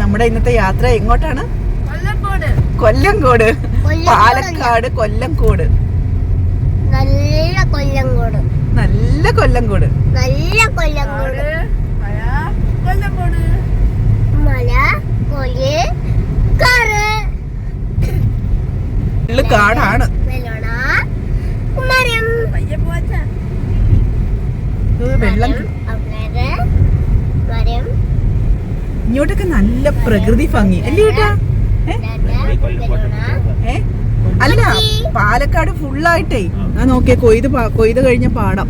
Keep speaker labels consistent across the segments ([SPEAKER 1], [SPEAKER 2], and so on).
[SPEAKER 1] നമ്മുടെ ഇന്നത്തെ യാത്ര എങ്ങോട്ടാണ്?
[SPEAKER 2] കൊല്ലംകോട്.
[SPEAKER 1] പാലക്കാട് കൊല്ലംകോട്.
[SPEAKER 2] നല്ല കൊല്ലംകോട്.
[SPEAKER 1] നല്ല കൊല്ലംകോട്.
[SPEAKER 2] നല്ല
[SPEAKER 3] കൊല്ലംകോട്.
[SPEAKER 2] മല കൊൽ കാറ്
[SPEAKER 1] ഫുള്ള് കാടാണ്. വെള്ളം
[SPEAKER 2] മരം.
[SPEAKER 1] ഇങ്ങോട്ടൊക്കെ നല്ല പ്രകൃതി ഭംഗി. അല്ലേ കേട്ടാ ഏ? അല്ല പാലക്കാട് ഫുള്ളായിട്ടേ. ആ നോക്കിയേ കൊയ്ത് കൊയ്ത് കഴിഞ്ഞ പാടം.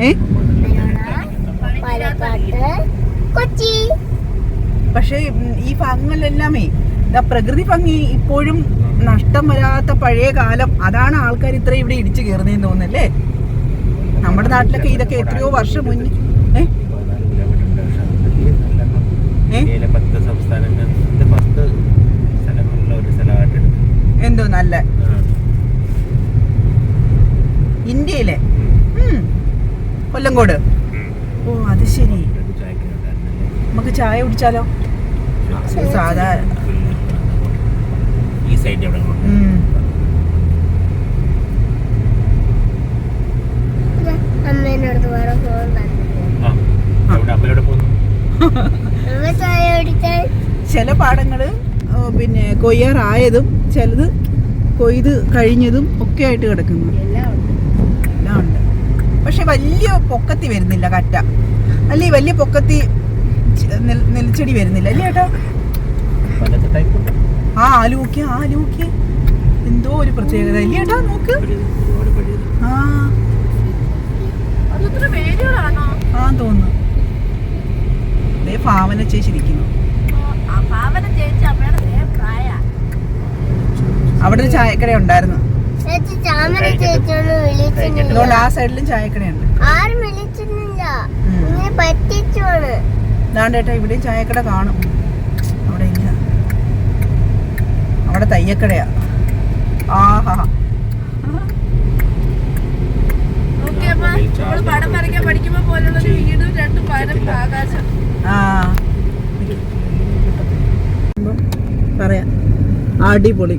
[SPEAKER 1] ഏ?
[SPEAKER 2] കൊച്ചി
[SPEAKER 1] പക്ഷേ ഈ ഭാഗങ്ങളിലെല്ലാമേ ഇതാ പ്രകൃതി ഭംഗി ഇപ്പോഴും നഷ്ടം വരാത്ത പഴയ കാലം. അതാണ് ആൾക്കാർ ഇത്ര ഇവിടെ ഇടിച്ചു കയറുന്നതെന്ന് തോന്നുന്നല്ലേ? നമ്മുടെ നാട്ടിലൊക്കെ ഇതൊക്കെ എത്രയോ വർഷം മുന്നേ ഏഹ്?
[SPEAKER 4] ഇന്ത്യയിലെ പത്ത് സംസ്ഥാനങ്ങളിൽ പത്ത് സ്ഥലങ്ങളുള്ള ഒരു സ്ഥലമായിട്ട്
[SPEAKER 1] എന്തോ നല്ല. ഇന്ത്യയിലെ? കൊല്ലംകോട് ഓ അത് ശരി. നമുക്ക് ചായ കുടിച്ചാലോ? സാധാ
[SPEAKER 4] ഈ സൈഡ് എവിടെ
[SPEAKER 1] ഉം.
[SPEAKER 2] അമ്മേനടുത്ത് വേറെ
[SPEAKER 4] പോകുന്നു അമ്മയോട് അമ്മയോടെ പോകുന്നു.
[SPEAKER 1] ചില പാടങ്ങൾ പിന്നെ കൊയ്യാറായതും ചിലത് കൊയ്ത് കഴിഞ്ഞതും ഒക്കെ ആയിട്ട് കിടക്കുന്നു.
[SPEAKER 3] എല്ലാം ഉണ്ട്.
[SPEAKER 1] പക്ഷെ വലിയ പൊക്കത്തി വരുന്നില്ല കറ്റ. അല്ലേ വലിയ പൊക്കത്തി നെൽച്ചെടി വരുന്നില്ല. അല്ലേ
[SPEAKER 4] ഉണ്ട്.
[SPEAKER 1] ആ ആലൂക്കി ആലൂക്കി എന്തോ ഒരു പ്രത്യേകത. അല്ലേ ഏട്ടാ നോക്ക്? ആ തോന്നുന്നു. ദേ ഭാവന ചേച്ചിരിക്കുന്നു.
[SPEAKER 3] ആ പാവന ചേച്ചി അമ്മയുടെ പ്രായ.
[SPEAKER 1] അവിടെ ഒരു ചായക്കട ഉണ്ടായിരുന്നു.
[SPEAKER 2] ചേച്ചി ചാമര ചേച്ചിയൊന്നും
[SPEAKER 1] അതുകൊണ്ട് ആ സൈഡിലും ചായക്കടയുണ്ട് ദാണ്ട് ഇവിടെയും ചായക്കട കാണും. അവിടെ ഇല്ല. അവിടെ തയ്യക്കടയാ. ആഹാ.
[SPEAKER 3] പടം വരയ്ക്കാൻ പഠിക്കുമ്പോ പോലുള്ള വീടും രണ്ട് പരം ആകാശം
[SPEAKER 1] ആ പറയാം അടിപൊളി.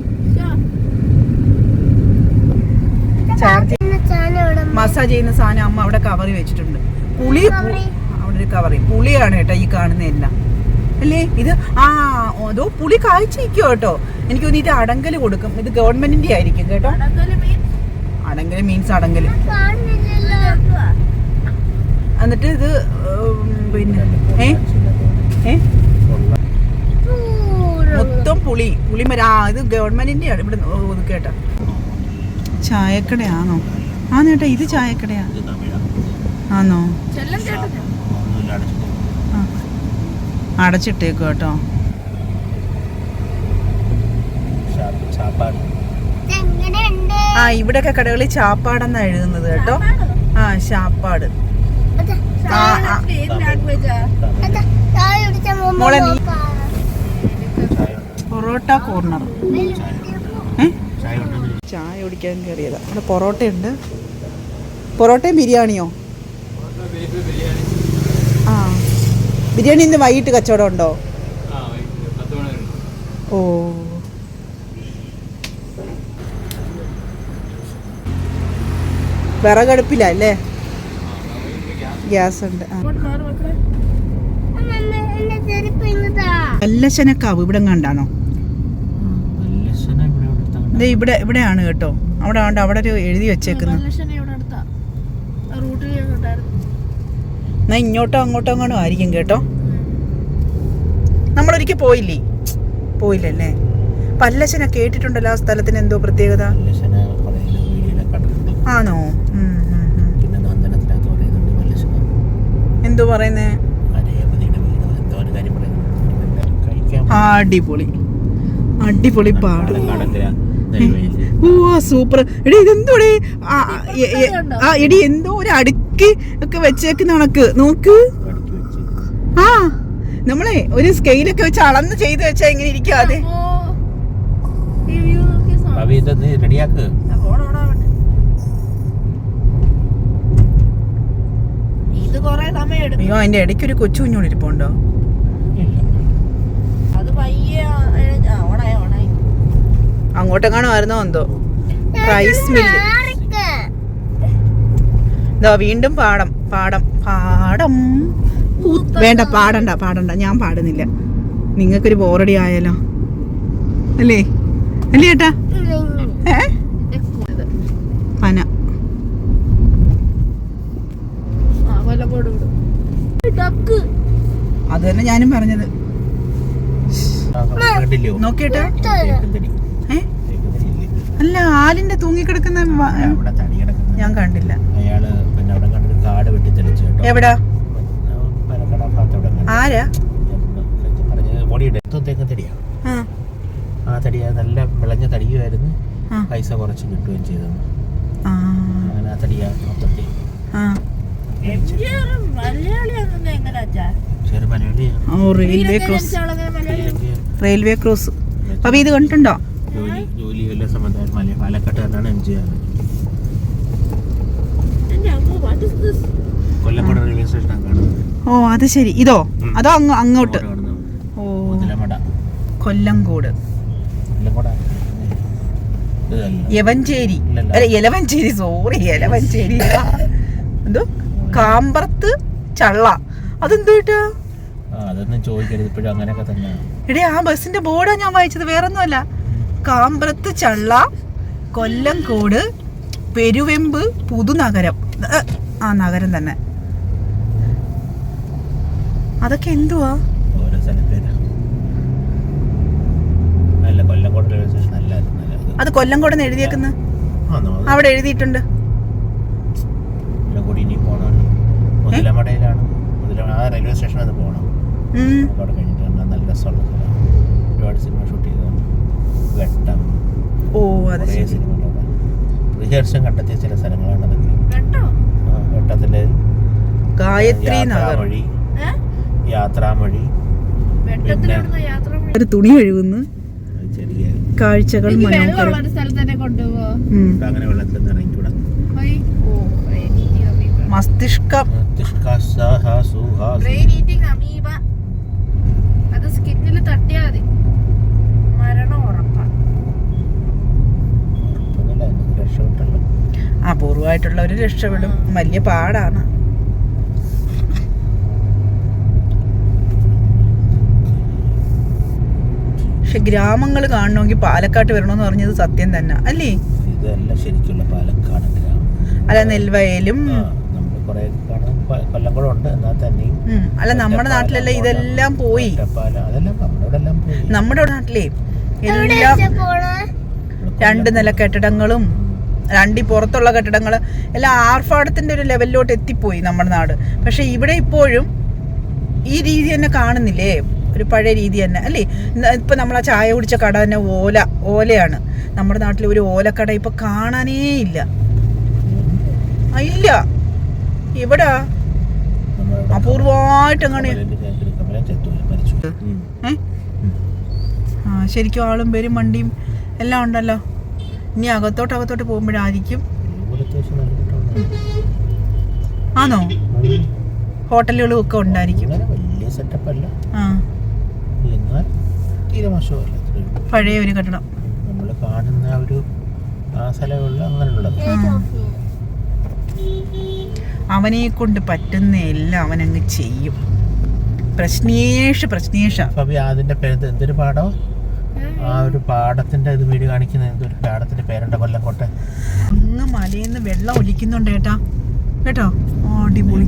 [SPEAKER 1] ചാർജ്
[SPEAKER 2] ചാന ഇവിടെ
[SPEAKER 1] മസാജ് ചെയ്യുന്ന സാധനം അമ്മ അവിടെ കവറി വെച്ചിട്ടുണ്ട്. പുളി അവിടെ ഒരു കവറി പുളിയാണ് കേട്ടോ ഈ കാണുന്ന എല്ലാം. അല്ലേ? ഇത് ആ അതോ പുളി കാഴ്ചയ്ക്കോ കേട്ടോ. എനിക്ക് തോന്നി ഇത് അടങ്കൽ കൊടുക്കും. ഇത് ഗവൺമെന്റിന്റെ ആയിരിക്കും കേട്ടോ. അടങ്കൽ മീൻസ് അടങ്കൽ
[SPEAKER 2] കാണുന്നില്ലല്ലോ.
[SPEAKER 3] എന്തുവാ
[SPEAKER 1] എന്നിട്ട് ഇത് പിന്നെ ഏ? ഏ? പുളി പുളിമര ആ ഇത് ഗവൺമെന്റിന്റെ ആണ് ഇവിടെ ഒതുക്കേട്ടാ ചായക്കടയാണോ? ആ നേട്ടാ ഇത് ചായക്കടയാ. ആണോ അടച്ചിട്ടേക്കും കേട്ടോ. ആ ഇവിടെയൊക്കെ കടകളിൽ ചാപ്പാടെന്നാ എഴുതുന്നത് കേട്ടോ. ആ
[SPEAKER 2] ചാപ്പാട്.
[SPEAKER 1] മോളെ നീ-. പൊറോട്ട കോർണർ.
[SPEAKER 4] ചായ
[SPEAKER 1] കുടിക്കാൻ കയറിയതാ. അവിടെ പൊറോട്ടയുണ്ട്. പൊറോട്ടയും ബിരിയാണിയോ? ആ. ബിരിയാണി ഇന്ന് വൈകിട്ട് കച്ചവടം ഉണ്ടോ? ഓ. വിറകടുപ്പിലല്ലേ ഗ്യാസ് ഉണ്ട്
[SPEAKER 2] നല്ല
[SPEAKER 1] ശനക്കാവ് ഇവിടെ കണ്ടാണോ
[SPEAKER 4] നല്ല ശന ഇവിടെ ഇവിടെ തമിഴ്.
[SPEAKER 1] ഇത് ഇവിടെ ഇവിടെയാണ് കേട്ടോ. അവിടെ ഉണ്ട് അവിടെ ഒരു എഴുതി വെച്ചേക്കുന്നു.
[SPEAKER 3] മല്ലശ്ശേരി ഇവിടെ അടുത്താ. ആ റൂട്ടിൽ ഞങ്ങൾ ഉണ്ടായിരുന്നു
[SPEAKER 1] എന്നാ ഇങ്ങോട്ടോ അങ്ങോട്ടോ അങ്ങോട്ടോ ആയിരിക്കും കേട്ടോ. നമ്മളൊരിക്കൽ പോയില്ലേ? പോയില്ലല്ലേ? പല്ലശന കേട്ടിട്ടുണ്ടല്ലോ ആ സ്ഥലത്തിന് എന്തോ പ്രത്യേകത? ആണോ? എന്തോ പറയുന്നേ? അടിപൊളി. അടിപൊളി പാട്. ഓ സൂപ്പർ. എടി ഇതെന്തോടി? ആ, എടി എന്തോ ഒരു അടുക്കി ഒക്കെ വെച്ചേക്കുന്ന കണക്ക്. നോക്ക്. ആ നമ്മളെ ഒരു സ്കെയിലൊക്കെ വെച്ച് അളന്ന് ചെയ്ത് വെച്ചാ
[SPEAKER 4] ഇങ്ങനെ ഇരിക്കാതെ റെഡിയാക്ക്.
[SPEAKER 3] ഓടോടാവട്ടെ ഇത് കൊറേ സമയം എടുക്കും.
[SPEAKER 1] അയ്യോ അതിന്റെ ഇടയ്ക്ക് ഒരു കൊച്ചു കുഞ്ഞോളിരിപ്പുണ്ടോ അത്
[SPEAKER 4] ഇല്ല
[SPEAKER 1] അങ്ങോട്ടെങ്ങാണോ ആയിരുന്നോ എന്തോ റൈസ് മില്ല്
[SPEAKER 2] ആർക്ക്
[SPEAKER 1] വീണ്ടും പാടം പാടം പാടം. വേണ്ട പാടണ്ട പാടണ്ട. ഞാൻ പാടുന്നില്ല. നിങ്ങൾക്കൊരു ബോറടി ആയാലോ? അല്ലേ? അല്ലേ ഏട്ടാ? ഏ? പന. അത് തന്നെ ഞാനും പറഞ്ഞത്. നോക്കിയേട്ടാ. അല്ല ആലിന്റെ തൂങ്ങിക്കിടക്കുന്ന ഞാൻ കണ്ടില്ല.
[SPEAKER 4] അയാൾ പിന്നെ അവിടെ കണ്ടൊരു കാട് വെട്ടി തെളിച്ചു
[SPEAKER 1] എവിടാ. ആരാ?
[SPEAKER 4] തടിയാണ്
[SPEAKER 1] ആ,
[SPEAKER 4] തടി നല്ല വിളഞ്ഞ തടിയുമായിരുന്നു. പൈസ കുറച്ച് കിട്ടുകയും ചെയ്തത്.
[SPEAKER 1] ആ,
[SPEAKER 4] അങ്ങനെ ആ തടിയാ മൊത്തത്തിൽ.
[SPEAKER 1] Railway cross. Railway cross. അപ്പൊ ഇത് കണ്ടിട്ടുണ്ടോ?
[SPEAKER 4] ജോലി ജോലി എല്ലാ സംബന്ധമായി മല പാലക്കാട്ട് തന്നെയാണ് M G R Kollengode railway സ്റ്റേഷനാണ് കാണുന്നത്.
[SPEAKER 1] ഓ അത് ശരി. ഇതോ. അതോ അങ്ങ് അങ്ങോട്ട്? ഓ. കൊല്ലംകോട്. യവഞ്ചേരി. അല്ല യലവഞ്ചേരി. സോറി യലവഞ്ചേരി. എന്തോ? കാമ്പറത്ത് ചള്ള. അതെന്തോ ഏട്ടാ?
[SPEAKER 4] അതൊന്നും ചോദിക്കരുത്. ഇപ്പോഴും അങ്ങനെയൊക്കെ തന്നെയാണ്.
[SPEAKER 1] എടേ ആ ബസ്സിന്റെ ബോർഡാ ഞാൻ വായിച്ചത്. വേറൊന്നുമല്ല. കാമ്പ്രത്ത് ചള്ള കൊല്ലംകോട് പെരുവെമ്പ് പുതുനഗരം. ആ നഗരം തന്നെ. അതൊക്കെ എന്തുവാ? അത് കൊല്ലംകോട് എന്ന് എഴുതിയേക്കുന്ന? അവിടെ എഴുതിയിട്ടുണ്ട്.
[SPEAKER 4] റെയിൽവേ സ്റ്റേഷനിൽ പോകണം നല്ല രസമുള്ള ഒരുപാട് സിനിമ ഷൂട്ട്
[SPEAKER 1] അത് ശരി
[SPEAKER 4] റിഹേഴ്സൽ കണ്ടെത്തിയ ചില സ്ഥലങ്ങളാണ് അതൊക്കെ. വെട്ടത്തിൽ
[SPEAKER 1] ഗായത്രി നഗർ.
[SPEAKER 4] യാത്രാമൊഴി
[SPEAKER 3] ഏഹ്
[SPEAKER 4] യാത്രാമൊഴി
[SPEAKER 1] ഒരു തുണി കഴുകുന്നു.
[SPEAKER 4] അത്
[SPEAKER 1] കാഴ്ചകൾ
[SPEAKER 3] മസ്തിഷ്കം. വെള്ളമുള്ള
[SPEAKER 1] മനോഹരം
[SPEAKER 3] ഒരു സ്ഥലത്ത് തന്നെ കൊണ്ടുപോവോ
[SPEAKER 1] ഉം.
[SPEAKER 4] ഇവിടെ അങ്ങനെ വെള്ളത്തിൽ നിന്ന് ഇറങ്ങിക്കൂടാ
[SPEAKER 3] ട്രെയിൻ
[SPEAKER 1] മസ്തിഷ്കം
[SPEAKER 3] ഈറ്റിംഗ് അമീബ അത് സ്കിന്നിൽ തട്ടിയാ മതി മരണം ഉറപ്പാ
[SPEAKER 4] രക്ഷപ്പെട്ടല്ലോ
[SPEAKER 1] അപൂർവമായിട്ടുള്ളവർ രക്ഷപ്പെടും. വലിയ പാടാണ്. പക്ഷെ ഗ്രാമങ്ങൾ കാണണമെങ്കിൽ പാലക്കാട്ട് വരണമെന്ന് പറഞ്ഞത് സത്യം തന്നെ. അല്ലേ?
[SPEAKER 4] ഇതല്ല ശരിക്കുള്ള പാലക്കാട് ഗ്രാമം.
[SPEAKER 1] അല്ല നെൽവയലും. അല്ല നമ്മുടെ നാട്ടിലല്ലേ ഇതെല്ലാം പോയി?
[SPEAKER 4] നമ്മുടെ ഇവിടെ എല്ലാം പോയി.
[SPEAKER 1] നമ്മുടെ നാട്ടിലേ എല്ലാം രണ്ട് നില കെട്ടിടങ്ങളും രണ്ടി പുറത്തുള്ള കെട്ടിടങ്ങൾ എല്ലാം ആർഭാടത്തിന്റെ ഒരു ലെവലിലോട്ട് എത്തിപ്പോയി നമ്മുടെ നാട് പക്ഷേ ഇവിടെ ഇപ്പോഴും ഈ രീതി തന്നെ കാണുന്നില്ലേ ഒരു പഴയ രീതി തന്നെ അല്ലേ ഇപ്പം നമ്മൾ ആ ചായ കുടിച്ച കട തന്നെ ഓല ഓലയാണ് നമ്മുടെ നാട്ടിൽ ഒരു ഓലക്കട ഇപ്പൊ കാണാനേ ഇല്ല ഇല്ല ഇവിടെ അപൂർവമായിട്ട് അങ്ങനെ ശരിക്കും ആളും പേരും വണ്ടിയും എല്ലാം ഉണ്ടല്ലോ ഇനി അകത്തോട്ട് അകത്തോട്ട് പോകുമ്പോഴായിരിക്കും. ആണോ. ഹോട്ടലുകളും ഒക്കെ ഉണ്ടായിരിക്കും. പഴയ ഒരു കെട്ടിടം.
[SPEAKER 4] നമ്മൾ കാണുന്ന ആ ഒരു ആ സ്ഥലമുള്ള അങ്ങനെയുള്ളത്.
[SPEAKER 1] അവനെ കൊണ്ട് പറ്റുന്ന എല്ലാം അവനങ്ങ് ചെയ്യും. പ്രശ്നേഷ് പ്രശ്നേഷ.
[SPEAKER 4] അതിന്റെ എന്തൊരു പാടം? ആ ഒരു പാടത്തിന്റെ ഇത് വീട് കാണിക്കുന്ന എന്തൊരു പാടത്തിന്റെ പേരുണ്ട് കൊല്ലംകോട്ടെ.
[SPEAKER 1] അങ്ങ് നിന്ന് വെള്ളം ഒലിക്കുന്നുണ്ട് ഏട്ടാ. കേട്ടോ? അടിപൊളി.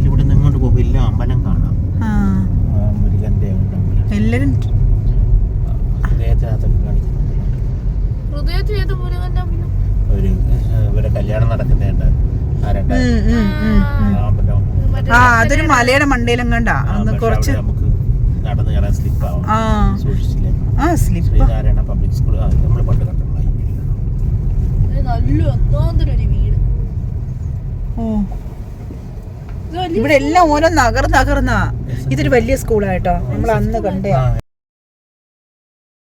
[SPEAKER 4] ഇവിടെ അമ്പലം കാണാം. മുരുകന്റെ
[SPEAKER 1] എല്ലാരും
[SPEAKER 4] ഒരു കല്യാണം നടക്കുന്നുണ്ട് ആ
[SPEAKER 1] അതൊരു മലയുടെ മണ്ടയിലും
[SPEAKER 4] അന്ന്
[SPEAKER 1] കുറച്ച്
[SPEAKER 4] നമുക്ക് നടന്നു കയറാൻ സ്ലിപ്പ് ആവും
[SPEAKER 1] ആ.
[SPEAKER 4] സൂക്ഷിച്ചില്ലേ?
[SPEAKER 1] ആ സ്ലിപ്പ്.
[SPEAKER 4] ശ്രീനാരായണ പബ്ലിക് സ്കൂൾ നമ്മൾ പണ്ട് കണ്ടിട്ടുള്ള ഈ വീട്
[SPEAKER 3] നല്ല വീട്.
[SPEAKER 1] ഓ. ഇവിടെ എല്ലാം ഓരോ നഗർ നഗർന്നാ. ഇതൊരു വലിയ സ്കൂളായിട്ടോ നമ്മൾ അന്ന് കണ്ടേ